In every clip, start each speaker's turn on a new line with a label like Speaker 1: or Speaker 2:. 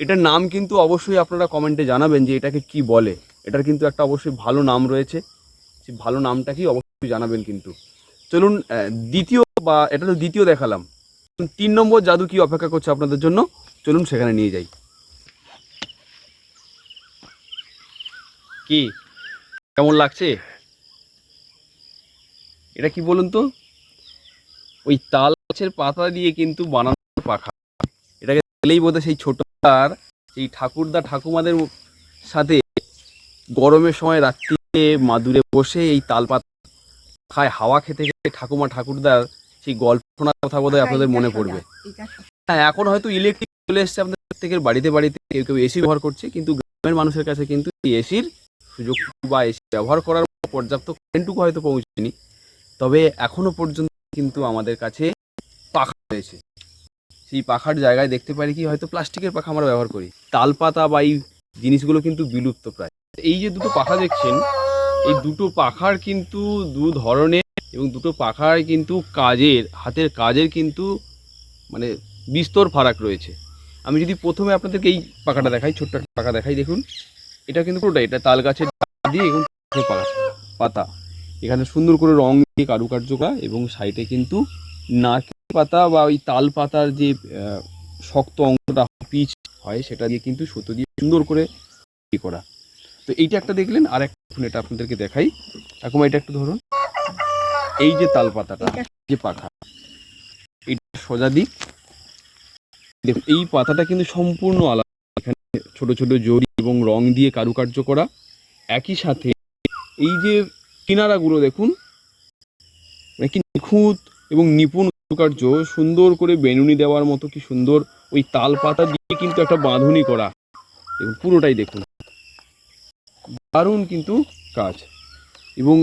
Speaker 1: এটার নাম কিন্তু অবশ্যই আপনারা কমেন্টে জানাবেন যে এটাকে কি বলে। এটার কিন্তু একটা অবশ্যই ভালো নাম রয়েছে। সেই ভালো নামটা কি অবশ্যই জানাবেন কিন্তু। চলুন দ্বিতীয় বা এটা তো দ্বিতীয় দেখালাম। তিন নম্বর জাদু কি অপেক্ষা করছে আপনাদের জন্য? চলুন সেখানে নিয়ে যাই। কি? কেমন লাগছে? এটা কি বলুন তো? ওই তাল গাছের পাতা দিয়ে কিন্তু বানানো পাখা। এটাকে দেখলেই বোধহয় সেই ছোটদার এই ঠাকুরদা ঠাকুমাদের সাথে গরমের সময় রাত্রিতে মাদুরে বসে এই তাল পাতা খায় হাওয়া খেতে খেতে ঠাকুমা ঠাকুরদার সেই গল্প শোনার কথা বোধহয় আপনাদের মনে পড়বে। হ্যাঁ এখন হয়তো ইলেকট্রিক চলে এসছে আপনাদের প্রত্যেকের বাড়িতে বাড়িতে কেউ কেউ এসি ব্যবহার করছে কিন্তু গ্রামের মানুষের কাছে কিন্তু এই এসির সুযোগ বা এসি ব্যবহার করার পর্যাপ্ত কারেন্টটুকু হয়তো পৌঁছেনি। তবে এখনও পর্যন্ত কিন্তু আমাদের কাছে পাখা রয়েছে। সেই পাখার জায়গায় দেখতে পারি কি হয়তো প্লাস্টিকের পাখা আমরা ব্যবহার করি। তাল পাতা বা এই জিনিসগুলো কিন্তু বিলুপ্ত প্রায়। এই যে দুটো পাখা দেখছেন, এই দুটো পাখার কিন্তু দু ধরনের এবং দুটো পাখার কিন্তু কাজের, হাতের কাজের কিন্তু মানে বিস্তর ফারাক রয়েছে। আমি যদি প্রথমে আপনাদেরকে এই পাখাটা দেখাই, ছোট্ট একটা পাখা দেখাই দেখুন। এটা কিন্তু পুরোটা এটা তাল গাছের দিয়ে এবং পাতা। এখানে সুন্দর করে রং দিয়ে কারুকার্য করা এবং সাইডে কিন্তু নারকেল পাতা বা ওই তাল পাতার যে শক্ত অংশটা পিচ হয় সেটা দিয়ে কিন্তু সুতো দিয়ে সুন্দর করে করা। তো এইটা একটা দেখলেন আর একটা এটা আপনাদেরকে দেখাই। এখন এটা একটু ধরুন। এই যে তাল পাতাটা যে পাখা এটা সোজা দিক। দেখুন এই পাতাটা কিন্তু সম্পূর্ণ আলাদা। এখানে ছোট ছোট জড়ি এবং রং দিয়ে কারুকার্য করা। একই সাথে এই যে কিনারাগুলো দেখুন মানে কি নিখুঁত এবং নিপুণ কারুকার্য সুন্দর করে বেনুনি দেওয়ার মতো কি সুন্দর ওই তাল পাতা দিয়ে কিন্তু একটা বাঁধুনি করা দেখুন পুরোটাই দেখুন দারুণ কিন্তু কাজ এবং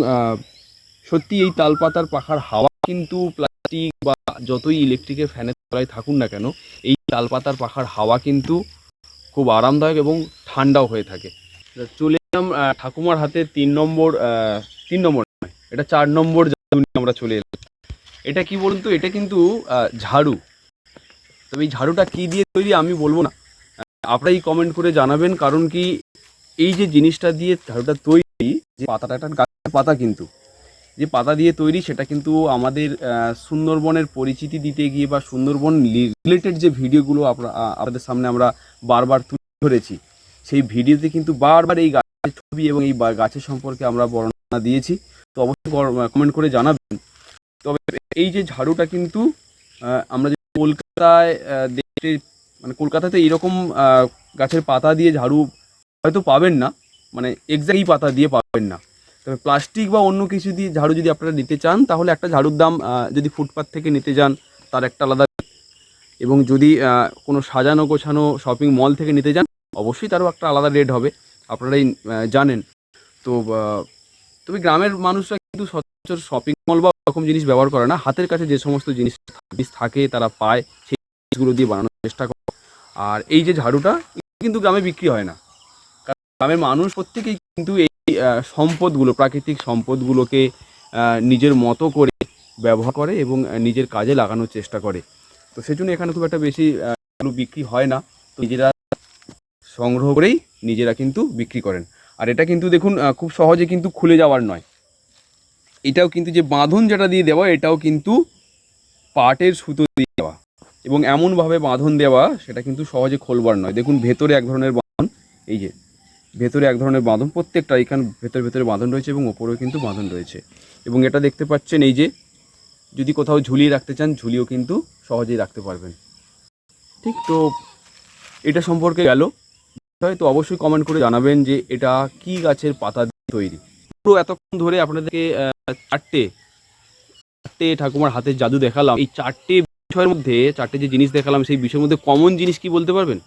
Speaker 1: সত্যি এই তাল পাতার পাখার হাওয়া কিন্তু প্লাস্টিক বা যতই ইলেকট্রিকের ফ্যানের তলায় থাকুন না কেন এই তাল পাতার পাখার হাওয়া কিন্তু খুব আরামদায়ক এবং ঠান্ডাও হয়ে থাকে চলে এলাম ঠাকুমার হাতে তিন নম্বর তিন নম্বর এটা চার নম্বর আমরা চলে এলাম এটা কি বলুন তো? এটা কিন্তু ঝাড়ু। তবে এই ঝাড়ুটা কি দিয়ে তৈরি আমি বলব না। আপনারাই কমেন্ট করে জানাবেন, কারণ কি এই যে জিনিসটা দিয়ে ঝাড়ুটা তৈরি, যে পাতাটা একটা গাছের পাতা কিন্তু। যে পাতা দিয়ে তৈরি, সেটা কিন্তু আমাদের সুন্দরবনের পরিচিতি দিতে গিয়ে বা সুন্দরবন রিলেটেড যে ভিডিওগুলো আপনাদের সামনে আমরা বারবার তুলে ধরেছি, সেই ভিডিওতে কিন্তু বারবার এই গাছের ছবি এবং এই গাছের সম্পর্কে আমরা বর্ণনা দিয়েছি। তো অবশ্যই কমেন্ট করে জানাবেন। তবে এই যে ঝাড়ুটা কিন্তু আমরা যদি কলকাতায় দেখতে মানে কলকাতাতে এইরকম আহ, গাছের পাতা দিয়ে ঝাড়ু হয়তো পাবেন না মানে এক্সাক্ট পাতা দিয়ে পাবেন না। তবে প্লাস্টিক বা অন্য কিছু দিয়ে ঝাড়ু যদি আপনারা নিতে চান তাহলে একটা ঝাড়ুর দাম যদি ফুটপাথ থেকে নিতে যান তার একটা আলাদা এবং যদি কোনো সাজানো গোছানো শপিং মল থেকে নিতে যান অবশ্যই তারও একটা আলাদা রেট হবে। আপনারাই জানেন। তো তবে গ্রামের মানুষরা কিন্তু সচরাচর শপিং মল বা এরকম জিনিস ব্যবহার করে না, হাতের কাছে যে সমস্ত জিনিস জিনিস থাকে তারা পায়, সেই জিনিসগুলো দিয়ে বানানোর চেষ্টা করে। আর এই যে ঝাড়ুটা কিন্তু গ্রামে বিক্রি হয় না। কারণ গ্রামের মানুষ প্রত্যেকেই কিন্তু এই সম্পদগুলো, প্রাকৃতিক সম্পদগুলোকে নিজের মতো করে ব্যবহার করে এবং নিজের কাজে লাগানোর চেষ্টা করে। তো সেই জন্য এখানে খুব একটা বেশি বিক্রি হয় না। তো নিজেরা সংগ্রহ করেই নিজেরা কিন্তু বিক্রি করেন। আর এটা কিন্তু দেখুন খুব সহজে কিন্তু খুলে যাওয়ার নয়। এটাও কিন্তু যে বাঁধন যেটা দিয়ে দেওয়া, এটাও কিন্তু পাটের সুতো দিয়ে দেওয়া। এবং এমনভাবে বাঁধন দেওয়া, সেটা কিন্তু সহজে খোলবার নয়। দেখুন, ভেতরে এক ধরনের বাঁধন, এই যে, ভেতরে এক ধরনের বাঁধন, প্রত্যেকটা এখানে ভেতরে ভেতরে বাঁধন রয়েছে এবং ওপরেও কিন্তু বাঁধন রয়েছে। এবং এটা দেখতে পাচ্ছেন, এই যে, যদি কোথাও ঝুলিয়ে রাখতে চান ঝুলিও কিন্তু সহজেই রাখতে পারবেন। ঠিক, তো এটা সম্পর্কে গেল। তো অবশ্যই কমেন্ট করে জানাবেন যে এটা কি গাছের পাতা দিয়ে তৈরি। পুরো এতক্ষণ ধরে আপনাদেরকে চারটে চারটে ঠাকুমার হাতের জাদু দেখালাম। এই চারটে বিষয়ের মধ্যে, চারটে যে জিনিস দেখালাম, সেই বিষয়ের মধ্যে কমন জিনিস কি বলতে পারবেন?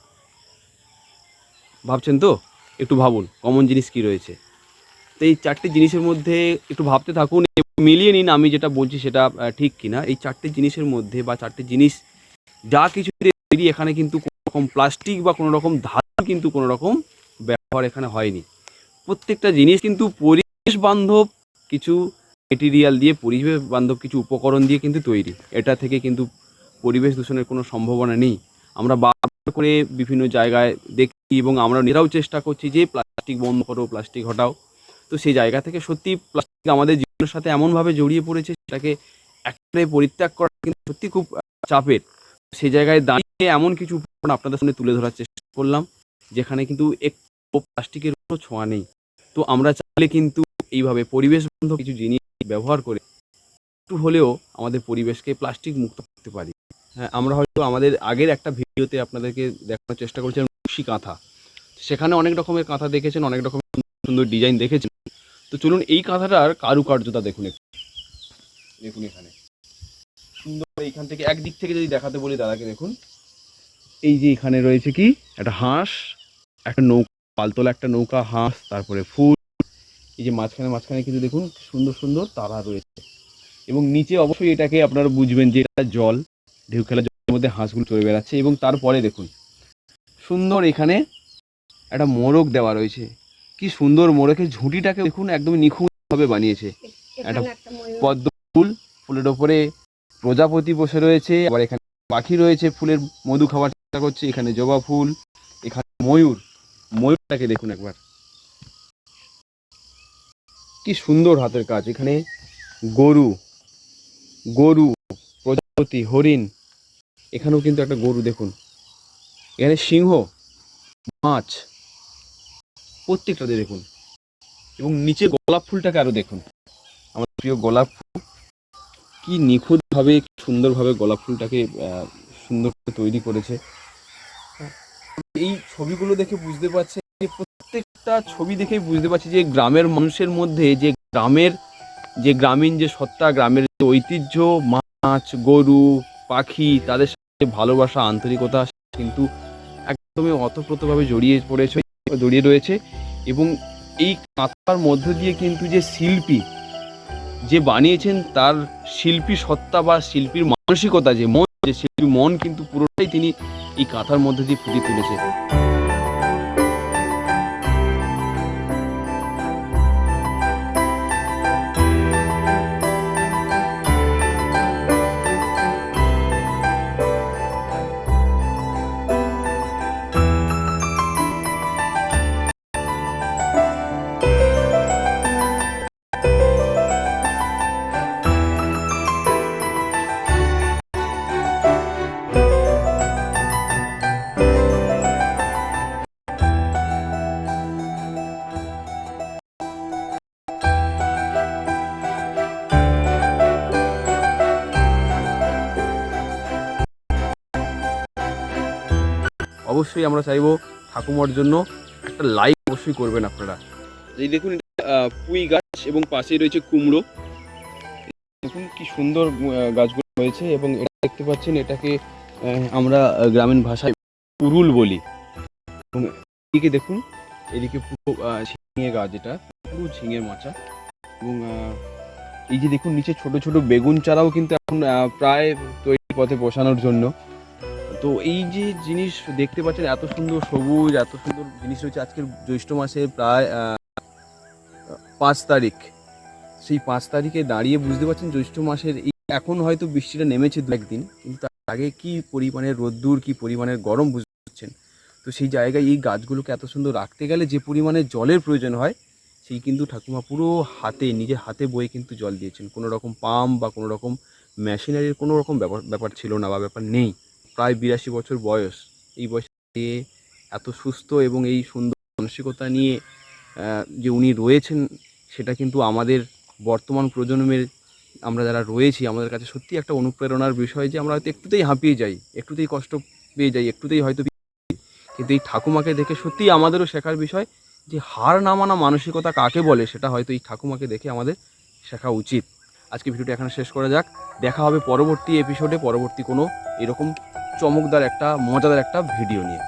Speaker 1: ভাবছেন তো? একটু ভাবুন কমন জিনিস কি রয়েছে? তো এই চারটে জিনিসের মধ্যে একটু ভাবতে থাকুন, মিলিয়ে নিন আমি যেটা বলছি সেটা ঠিক কিনা। এই চারটে জিনিসের মধ্যে বা চারটে জিনিস, যা কিছু তৈরি, এখানে কিন্তু কোনো রকম প্লাস্টিক বা কোনো রকম ধাতু কিন্তু কোনো রকম ব্যবহার এখানে হয়নি। প্রত্যেকটা জিনিস কিন্তু পরিবেশ বান্ধব, কিছু মেটেরিয়াল দিয়ে, পরিবেশ বান্ধব কিছু উপকরণ দিয়ে কিন্তু তৈরি। এটা থেকে কিন্তু পরিবেশ দূষণের কোনো সম্ভাবনা নেই। আমরা বারবার করে বিভিন্ন জায়গায় দেখি এবং আমরা নিজেরাও চেষ্টা করছি যে প্লাস্টিক বন্ধ করো, প্লাস্টিক হটাও। তো সেই জায়গা থেকে সত্যি প্লাস্টিক আমাদের জীবনের সাথে এমনভাবে জড়িয়ে পড়েছে, সেটাকে একেবারে পরিত্যাগ করা কিন্তু সত্যি খুব চাপের। সেই জায়গায় দাঁড়িয়ে এমন কিছু উপকরণ আপনাদের সামনে তুলে ধরার চেষ্টা করলাম, যেখানে কিন্তু একটু প্লাস্টিকের কোনো ছোঁয়া নেই। তো আমরা চাইলে কিন্তু এইভাবে পরিবেশ বান্ধব কিছু জিনিস ব্যবহার করে একটু হলেও আমাদের পরিবেশকে প্লাস্টিক মুক্ত করতে পারি। হ্যাঁ আমরা হয়তো আমাদের আগের একটা ভিডিওতে আপনাদেরকে দেখানোর চেষ্টা করেছিলাম নকশি কাঁথা। সেখানে অনেক রকমের কাঁথা দেখেছেন, অনেক রকমের সুন্দর ডিজাইন দেখেছেন। তো চলুন এই কাঁথাটার কারুকার্যতা দেখুন একটু। দেখুন এখানে। সুন্দর এইখান থেকে একদিক থেকে যদি দেখাতে বলি দাদাকে দেখুন। এই যে এখানে রয়েছে কি? একটা হাঁস, একটা নৌকা, পালতোলা একটা নৌকা, হাঁস, তারপরে ফুল। এই যে মাঝখানে মাঝখানে কিন্তু দেখুন সুন্দর সুন্দর তারা রয়েছে। এবং নিচে অবশ্যই এটাকে আপনারা বুঝবেন যে এটা জল ঢেউ খেলা জলের মধ্যে হাঁসগুলো চলে বেড়াচ্ছে এবং তারপরে দেখুন সুন্দর এখানে একটা মোরগ দেওয়া রয়েছে। কি সুন্দর মোরগের ঝুঁটিটাকে দেখুন একদম নিখুঁতভাবে বানিয়েছে। একটা পদ্ম ফুল ফুলের ওপরে প্রজাপতি বসে রয়েছে আবার এখানে পাখি রয়েছে ফুলের মধু খাওয়ার চেষ্টা করছে এখানে জবা ফুল এখানে ময়ূর। ময়ূরটাকে দেখুন একবার। কি সুন্দর হাতের কাজ। এখানে গরু গরু, প্রজাপতি, হরিণ, এখানেও কিন্তু একটা গরু দেখুন। এখানে সিংহ, মাছ, প্রত্যেকটাতে দেখুন। এবং নিচে গোলাপ ফুলটাকে আরও দেখুন। আমার প্রিয় গোলাপ ফুল। কি নিখুঁতভাবে সুন্দরভাবে গোলাপ ফুলটাকে সুন্দর করে তৈরি করেছে। এই ছবিগুলো দেখে বুঝতে পারছে প্রত্যেকটা ছবি দেখেই বুঝতে পারছি যে গ্রামের মানুষের মধ্যে যে গ্রামের, যে গ্রামীণ যে সত্তা, গ্রামের যে ঐতিহ্য, মাছ, গরু, পাখি, তাদের সাথে ভালোবাসা, আন্তরিকতা কিন্তু একদমই অতপ্রতভাবে জড়িয়ে পড়েছে, জড়িয়ে রয়েছে এবং এই কাঁথার মধ্য দিয়ে কিন্তু যে শিল্পী যে বানিয়েছেন তার শিল্পী সত্তা বা শিল্পীর মানসিকতা যে মন, যে শিল্পীর মন কিন্তু পুরোটাই তিনি এই কাঁথার মধ্যে দিয়ে ফুটিয়ে তুলেছে অবশ্যই আমরা চাইব ঠাকুমার জন্য একটা লাইক অবশ্যই করবেন আপনারা। এই দেখুন পুঁই গাছ এবং পাশেই রয়েছে কুমড়ো। দেখুন কি সুন্দর গাছগুলো হয়েছে এবং এটা দেখতে পাচ্ছেন, এটাকে আমরা গ্রামীণ ভাষায় পুরুল বলি। এবং এদিকে দেখুন, এদিকে পুরো ঝিঙে গাছ এটা, পুরো ঝিঙের মাচা। এবং এই যে দেখুন, নিচে ছোট ছোট বেগুন চারাও কিন্তু এখন প্রায় তৈরি পথে বসানোর জন্য। তো এই যে জিনিস দেখতে পাচ্ছেন, এত সুন্দর সবুজ, এত সুন্দর জিনিস রয়েছে আজকের জ্যৈষ্ঠ মাসের প্রায় পাঁচ তারিখ। সেই পাঁচ তারিখে দাঁড়িয়ে বুঝতে পারছেন জ্যৈষ্ঠ মাসের এই, এখন হয়তো বৃষ্টিটা নেমেছে দু একদিন, কিন্তু তার আগে কী পরিমাণের রোদ্দুর, কী পরিমাণের গরম বুঝতে পারছেন? তো সেই জায়গায় এই গাছগুলোকে এত সুন্দর রাখতে গেলে যে পরিমাণে জলের প্রয়োজন হয়, সেই কিন্তু ঠাকুমা পুরো হাতে নিজে হাতে বয়ে কিন্তু জল দিয়েছেন। কোনো রকম পাম্প বা কোনো রকম মেশিনারির কোনো রকম ব্যাপার ব্যাপার ছিল না বা ব্যাপার নেই। প্রায় বিরাশি বছর বয়স। এই বয়সে এত সুস্থ এবং এই সুন্দর মানসিকতা নিয়ে যে উনি রয়েছেন, সেটা কিন্তু আমাদের বর্তমান প্রজন্মের, আমরা যারা রয়েছি, আমাদের কাছে সত্যি একটা অনুপ্রেরণার বিষয় যে আমরা হয়তো একটুতেই হাঁপিয়ে যাই, একটুতেই কষ্ট পেয়ে যাই, একটুতেই হয়তো কিন্তু এই ঠাকুমাকে দেখে সত্যিই আমাদেরও শেখার বিষয় যে হার না মানা মানসিকতা কাকে বলে, সেটা হয়তো এই ঠাকুমাকে দেখে আমাদের শেখা উচিত। আজকে ভিডিওটা এখানে শেষ করা যাক। দেখা হবে পরবর্তী এপিসোডে পরবর্তী কোনো এরকম চমকদার একটা মজাদার একটা ভিডিও নিয়ে।